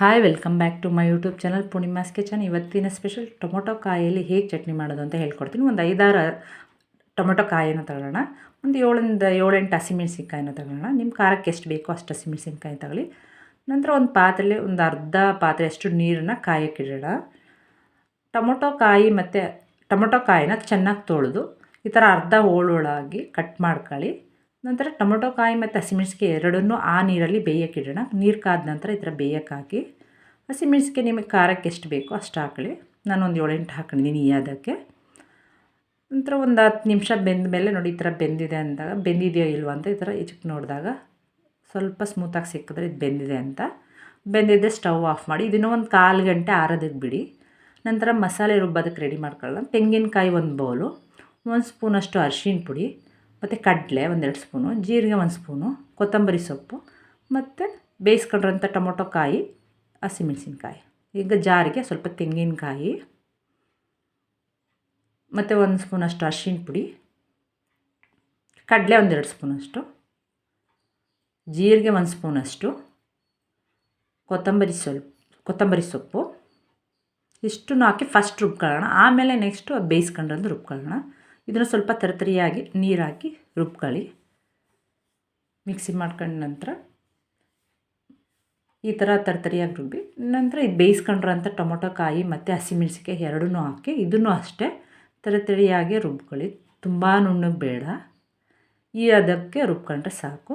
Hi welcome back to my YouTube channel Poornima's kitchen ಇವತ್ತಿನ special tomato ಕಾಯಲ್ಲಿ ಹೇಗೆ ಚಟ್ನಿ ಮಾಡೋದು ಅಂತ ಹೇಳ್ಕೊಡ್ತೀನಿ. ಒಂದು ಐದಾರು ಟೊಮೊಟೊ ಕಾಯನ್ನು ತಗೊಳ್ಳೋಣ. ಒಂದು ಏಳಿಂದ ಏಳೆಂಟು ಹಸಿಮೆಣ್ಸಿನ್ಕಾಯಿನ ತಗೊಳ್ಳೋಣ. ನಿಮ್ಮ ಖಾರಕ್ಕೆ ಎಷ್ಟು ಬೇಕೋ ಅಷ್ಟು ಹಸಿಮೆಣಸಿನ್ಕಾಯಿ ತಗೊಳ್ಳಿ. ನಂತರ ಒಂದು ಪಾತ್ರೆಯಲ್ಲಿ ಒಂದು ಅರ್ಧ ಪಾತ್ರೆ ಅಷ್ಟು ನೀರನ್ನು ಕಾಯಕ್ಕಿಡೋಣ ಟೊಮೊಟೊ ಕಾಯಿ ಮತ್ತು ಟೊಮೊಟೊ ಕಾಯಿನ ಚೆನ್ನಾಗಿ ತೊಳೆದು ಈ ಥರ ಅರ್ಧ ಹೋಳೊಳಾಗಿ ಕಟ್ ಮಾಡ್ಕೊಳ್ಳಿ. ನಂತರ ಟೊಮೊಟೊ ಕಾಯಿ ಮತ್ತು ಹಸಿಮೆಣಸಿಗೆ ಎರಡನ್ನೂ ಆ ನೀರಲ್ಲಿ ಬೇಯಕ್ಕಿಡೋಣ ನೀರು ಕಾದ ನಂತರ ಈ ಥರ ಬೇಯಕ್ಕೆ ಹಾಕಿ ಹಸಿಮೆಣಸಿಗೆ ನಿಮಗೆ ಖಾರಕ್ಕೆ ಎಷ್ಟು ಬೇಕೋ ಅಷ್ಟು ಹಾಕಲಿ ನಾನು ಒಂದು ಏಳೆಂಟು ಹಾಕೊಂಡಿದ್ದೀನಿ ಅದಕ್ಕೆ. ನಂತರ ಒಂದು ಹತ್ತು ನಿಮಿಷ ಬೆಂದ ಮೇಲೆ ನೋಡಿ ಈ ಥರ ಬೆಂದಿದೆ ಅಂದಾಗ, ಬೆಂದಿದೆಯೋ ಇಲ್ವೋ ಅಂತ ಈ ಥರ ಈಚಕ್ಕೆ ನೋಡಿದಾಗ ಸ್ವಲ್ಪ ಸ್ಮೂತಾಗಿ ಸಿಕ್ಕಿದ್ರೆ ಇದು ಬೆಂದಿದೆ ಅಂತ. ಬೆಂದಿದ್ದೆ ಸ್ಟವ್ ಆಫ್ ಮಾಡಿ ಇದನ್ನು ಒಂದು ಕಾಲು ಗಂಟೆ ಆರೋದಕ್ಕೆ ಬಿಡಿ. ನಂತರ ಮಸಾಲೆ ರುಬ್ಬೋದಕ್ಕೆ ರೆಡಿ ಮಾಡ್ಕೊಳ್ಳೋಣ. ತೆಂಗಿನಕಾಯಿ ಒಂದು ಬೌಲು ಒಂದು ಸ್ಪೂನಷ್ಟು ಅರಿಶಿಣ ಪುಡಿ ಮತ್ತು ಕಡಲೆ ಒಂದೆರಡು ಸ್ಪೂನು, ಜೀರಿಗೆ ಒಂದು ಸ್ಪೂನು, ಕೊತ್ತಂಬರಿ ಸೊಪ್ಪು ಮತ್ತು ಬೇಯಿಸ್ಕೊಂಡಿರೋಂಥ ಟೊಮೊಟೊ ಕಾಯಿ, ಹಸಿಮೆಣಸಿನ್ಕಾಯಿ. ಈಗ ಜಾರಿಗೆ ಸ್ವಲ್ಪ ತೆಂಗಿನಕಾಯಿ ಮತ್ತು ಒಂದು ಸ್ಪೂನಷ್ಟು ಅರ್ಶಿಣ ಪುಡಿ, ಕಡಲೆ ಒಂದೆರಡು ಸ್ಪೂನಷ್ಟು ಜೀರಿಗೆ ಒಂದು ಸ್ಪೂನಷ್ಟು ಕೊತ್ತಂಬರಿ ಸ್ವಲ್ಪ, ಕೊತ್ತಂಬರಿ ಸೊಪ್ಪು, ಇಷ್ಟನ್ನು ಹಾಕಿ ಫಸ್ಟ್ ರುಬ್ಕೊಳ್ಳೋಣ. ಆಮೇಲೆ ನೆಕ್ಸ್ಟು ಅದು ಬೇಯಿಸ್ಕೊಂಡ್ರಂದು ರುಬ್ಕೊಳ್ಳೋಣ. ಇದನ್ನು ಸ್ವಲ್ಪ ತರತರಿಯಾಗಿ ನೀರಾಕಿ ರುಬ್ಕೊಳ್ಳಿ ಮಿಕ್ಸಿ ಮಾಡ್ಕೊಂಡ ನಂತರ ಈ ಥರ ತರತರಿಯಾಗಿ ರುಬ್ಬಿ, ನಂತರ ಇದು ಬೇಯಿಸ್ಕೊಂಡ್ರಂಥ ಟೊಮೊಟೊ, ಕಾಯಿ ಮತ್ತು ಹಸಿಮೆಣಸಿಕಾಯಿ ಎರಡೂ ಹಾಕಿ ಇದನ್ನು ಅಷ್ಟೇ ತರತರಿಯಾಗಿ ರುಬ್ಕೊಳ್ಳಿ. ತುಂಬ ನುಣ್ಣಗೆ ಬೇಡ. ಈ ಅದಕ್ಕೆ ರುಬ್ಕೊಂಡ್ರೆ ಸಾಕು.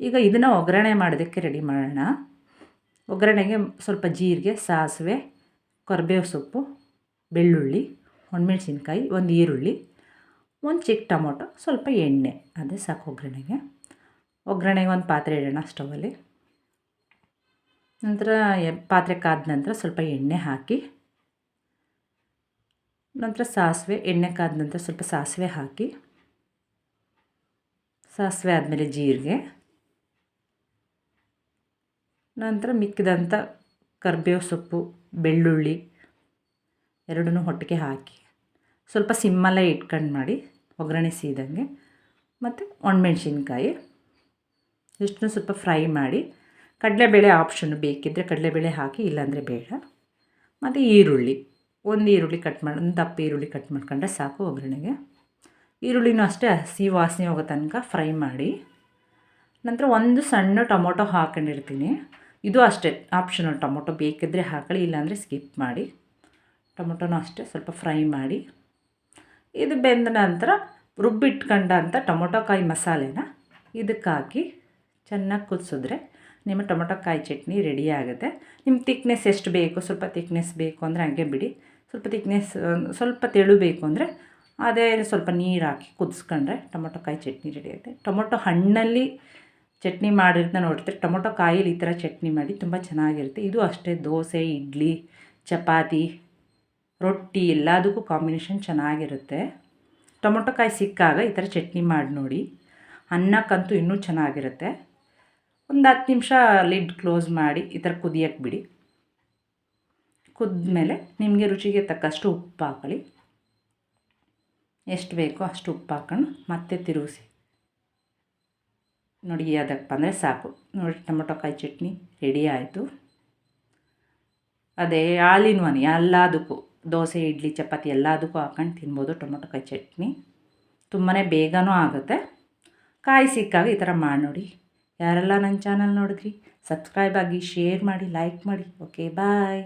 ಈಗ ಇದನ್ನು ಒಗ್ಗರಣೆ ಮಾಡೋದಕ್ಕೆ ರೆಡಿ ಮಾಡೋಣ. ಒಗ್ಗರಣೆಗೆ ಸ್ವಲ್ಪ ಜೀರಿಗೆ, ಸಾಸಿವೆ, ಕರಿಬೇವು ಸೊಪ್ಪು, ಬೆಳ್ಳುಳ್ಳಿ, ಒಣಮೆಣಸಿನ್ಕಾಯಿ, ಒಂದು ಈರುಳ್ಳಿ. ಒಂದು ಚಿಕ್ಕ ಟೊಮೊಟೊ, ಸ್ವಲ್ಪ ಎಣ್ಣೆ. ಅದೇ ಸಾಕು ಒಗ್ಗರಣೆಗೆ. ಒಗ್ಗರಣೆಗೆ ಒಂದು ಪಾತ್ರೆ ಇಡೋಣ ಸ್ಟವಲ್ಲಿ ನಂತರ ಪಾತ್ರೆ ಕಾದ ನಂತರ ಸ್ವಲ್ಪ ಎಣ್ಣೆ ಹಾಕಿ, ನಂತರ ಸಾಸಿವೆ, ಎಣ್ಣೆ ಕಾದ ನಂತರ ಸ್ವಲ್ಪ ಸಾಸಿವೆ ಹಾಕಿ, ಸಾಸಿವೆ ಆದಮೇಲೆ ಜೀರಿಗೆ, ನಂತರ ಮಿಕ್ಕಿದಂಥ ಕರ್ಬೇವು ಸೊಪ್ಪು, ಬೆಳ್ಳುಳ್ಳಿ, ಎರಡನ್ನೂ ಒಟ್ಟಿಗೆ ಹಾಕಿ. ಸ್ವಲ್ಪ ಸಿಮ್ಮಲ್ಲೇ ಇಟ್ಕೊಂಡು ಮಾಡಿ ಒಗ್ಗರಣೆ ಸೀದಂಗೆ ಮತ್ತು ಒಣಮೆಣ್ಸಿನ್ಕಾಯಿ, ಇಷ್ಟನ್ನು ಸ್ವಲ್ಪ ಫ್ರೈ ಮಾಡಿ ಕಡಲೆಬೇಳೆ ಆಪ್ಷನ್ ಬೇಕಿದ್ದರೆ ಕಡಲೆಬೇಳೆ ಹಾಕಿ ಇಲ್ಲಾಂದರೆ ಬೇಡ. ಮತ್ತು ಈರುಳ್ಳಿ, ಒಂದು ಈರುಳ್ಳಿ ಕಟ್ ಮಾಡಿ, ಒಂದು ದಪ್ಪ ಈರುಳ್ಳಿ ಕಟ್ ಮಾಡ್ಕೊಂಡ್ರೆ ಸಾಕು ಒಗ್ಗರಣೆಗೆ. ಈರುಳ್ಳಿನೂ ಅಷ್ಟೇ ಹಸಿ ವಾಸನೆ ಹೋಗೋ ತನಕ ಫ್ರೈ ಮಾಡಿ ನಂತರ ಒಂದು ಸಣ್ಣ ಟೊಮೊಟೊ ಹಾಕೊಂಡಿರ್ತೀನಿ. ಇದು ಅಷ್ಟೇ ಆಪ್ಷನಲ್ ಟೊಮೊಟೊ ಬೇಕಿದ್ದರೆ ಹಾಕಲಿ, ಇಲ್ಲಾಂದರೆ ಸ್ಕಿಪ್ ಮಾಡಿ. ಟೊಮೊಟೊನೂ ಅಷ್ಟೇ ಸ್ವಲ್ಪ ಫ್ರೈ ಮಾಡಿ ಇದು ಬೆಂದ ನಂತರ ರುಬ್ಬಿಟ್ಕೊಂಡಂಥ ಟೊಮೊಟೊ ಕಾಯಿ ಮಸಾಲೆನ ಇದಕ್ಕಾಕಿ ಚೆನ್ನಾಗಿ ಕುದಿಸಿದ್ರೆ ನಿಮ್ಮ ಟೊಮೊಟೊ ಕಾಯಿ ಚಟ್ನಿ ರೆಡಿ ಆಗುತ್ತೆ. ನಿಮ್ಮ ತಿಕ್ನೆಸ್ ಎಷ್ಟು ಬೇಕು, ಸ್ವಲ್ಪ ತಿಕ್ನೆಸ್ ಬೇಕು ಅಂದರೆ ಹಂಗೆ ಬಿಡಿ. ಸ್ವಲ್ಪ ತಿಕ್ನೆಸ್ ಸ್ವಲ್ಪ ತೆಳು ಬೇಕು ಅಂದರೆ ಅದೇ ಸ್ವಲ್ಪ ನೀರು ಹಾಕಿ ಕುದಿಸ್ಕೊಂಡ್ರೆ ಟೊಮೊಟೊ ಕಾಯಿ ಚಟ್ನಿ ರೆಡಿ ಆಗುತ್ತೆ. ಟೊಮೊಟೊ ಹಣ್ಣಲ್ಲಿ ಚಟ್ನಿ ಮಾಡಿರೋದನ್ನ ನೋಡ್ತೀರಿ ಟೊಮೊಟೊ ಕಾಯಲ್ಲಿ ಈ ಥರ ಚಟ್ನಿ ಮಾಡಿ ತುಂಬ ಚೆನ್ನಾಗಿರುತ್ತೆ. ಇದು ಅಷ್ಟೇ ದೋಸೆ, ಇಡ್ಲಿ, ಚಪಾತಿ ರೊಟ್ಟಿ ಎಲ್ಲದಕ್ಕೂ ಕಾಂಬಿನೇಷನ್ ಚೆನ್ನಾಗಿರುತ್ತೆ. ಟೊಮೊಟೊ ಕಾಯಿ ಸಿಕ್ಕಾಗ ಈ ಥರ ಚಟ್ನಿ ಮಾಡಿ ನೋಡಿ. ಅನ್ನಕ್ಕಂತೂ ಇನ್ನೂ ಚೆನ್ನಾಗಿರುತ್ತೆ. ಒಂದು ಹತ್ತು ನಿಮಿಷ ಲಿಡ್ ಕ್ಲೋಸ್ ಮಾಡಿ ಈ ಥರ ಕುದಿಯಕ್ಕೆ ಬಿಡಿ. ಕುದ್ಮೇಲೆ ನಿಮಗೆ ರುಚಿಗೆ ತಕ್ಕಷ್ಟು ಉಪ್ಪು ಹಾಕೊಳ್ಳಿ ಎಷ್ಟು ಬೇಕೋ ಅಷ್ಟು ಉಪ್ಪು ಹಾಕೊಂಡು ಮತ್ತೆ ತಿರುಗಿಸಿ. ನೋಡಿ, ಅದಕ್ಕೆ ಬಂದರೆ ಸಾಕು. ನೋಡಿ, ಟೊಮೊಟೊ ಕಾಯಿ ಚಟ್ನಿ ರೆಡಿ ಆಯಿತು. ಅದೇ ಹಾಲಿನ ಮನೆ ಎಲ್ಲದಕ್ಕೂ. ದೋಸೆ, ಇಡ್ಲಿ, ಚಪಾತಿ ಎಲ್ಲದಕ್ಕೂ ಹಾಕೊಂಡು ತಿನ್ಬೋದು ಟೊಮೊಟೊ ಕಾಯಿ ಚಟ್ನಿ. ತುಂಬಾ ಬೇಗನೂ ಆಗುತ್ತೆ. ಕಾಯಿ ಸಿಕ್ಕಾಗ ಈ ಥರ ಮಾಡಿ ನೋಡಿ ಯಾರೆಲ್ಲ ನನ್ನ ಚಾನಲ್ ನೋಡಿದ್ರಿ, ಸಬ್ಸ್ಕ್ರೈಬ್ ಆಗಿ, ಶೇರ್ ಮಾಡಿ, ಲೈಕ್ ಮಾಡಿ. Okay, bye.